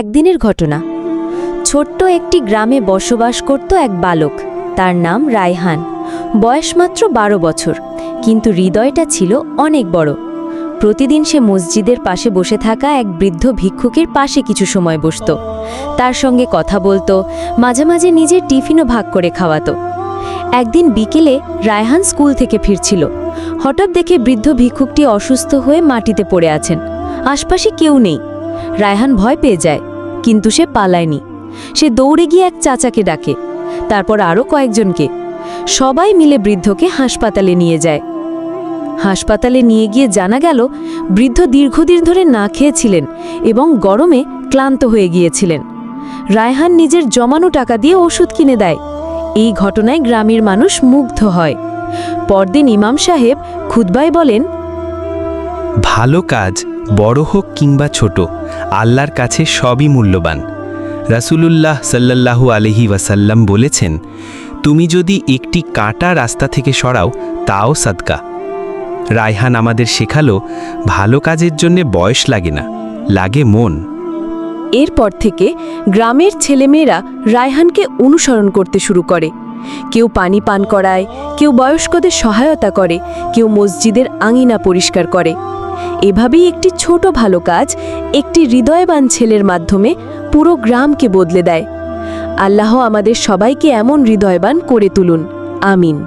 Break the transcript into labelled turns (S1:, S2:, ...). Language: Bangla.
S1: একদিনের ঘটনা। ছোট্ট একটি গ্রামে বসবাস করত এক বালক। তার নাম রায়হান। বয়স মাত্র বারো বছর, কিন্তু হৃদয়টা ছিল অনেক বড়। প্রতিদিন সে মসজিদের পাশে বসে থাকা এক বৃদ্ধ ভিক্ষুকের পাশে কিছু সময় বসত। তার সঙ্গে কথা বলতো, মাঝে মাঝে নিজের টিফিনও ভাগ করে খাওয়াতো। একদিন বিকেলে রায়হান স্কুল থেকে ফিরছিল। হঠাৎ দেখে বৃদ্ধ ভিক্ষুকটি অসুস্থ হয়ে মাটিতে পড়ে আছেন। আশপাশে কেউ নেই। রায়হান ভয় পেয়ে যায়। কিন্তু সে পালায়নি। সে দৌড়ে গিয়ে এক চাচাকে ডাকে, তারপর আরও কয়েকজনকে। সবাই মিলে বৃদ্ধকে হাসপাতালে নিয়ে যায়। হাসপাতালে নিয়ে গিয়ে জানা গেল, বৃদ্ধ দীর্ঘদিন ধরে না খেয়েছিলেন এবং গরমে ক্লান্ত হয়ে গিয়েছিলেন। রায়হান নিজের জমানো টাকা দিয়ে ওষুধ কিনে দেয়। এই ঘটনায় গ্রামের মানুষ মুগ্ধ হয়। পরদিন ইমাম সাহেব খুতবাই বলেন,
S2: ভালো কাজ। বড় হোক কিংবা ছোট, আল্লাহর কাছে সবই মূল্যবান। রাসূলুল্লাহ সাল্লাল্লাহু আলহি ওয়াসাল্লাম বলেছেন, তুমি যদি একটি কাটা রাস্তা থেকে সরাও, তাও সাদকা। রায়হান আমাদের শেখালো, ভালো কাজের জন্যে বয়স লাগে না, লাগে মন।
S1: এরপর থেকে গ্রামের ছেলেমেয়েরা রায়হানকে অনুসরণ করতে শুরু করে। কেউ পানি পান করায়, কেউ বয়স্কদের সহায়তা করে, কেউ মসজিদের আঙিনা পরিষ্কার করে। এভাবেই একটি ছোট ভালো কাজ, একটি হৃদয়বান ছেলের মাধ্যমে পুরো গ্রামকে বদলে দেয়। আল্লাহ আমাদের সবাইকে এমন হৃদয়বান করে তুলুন। আমিন।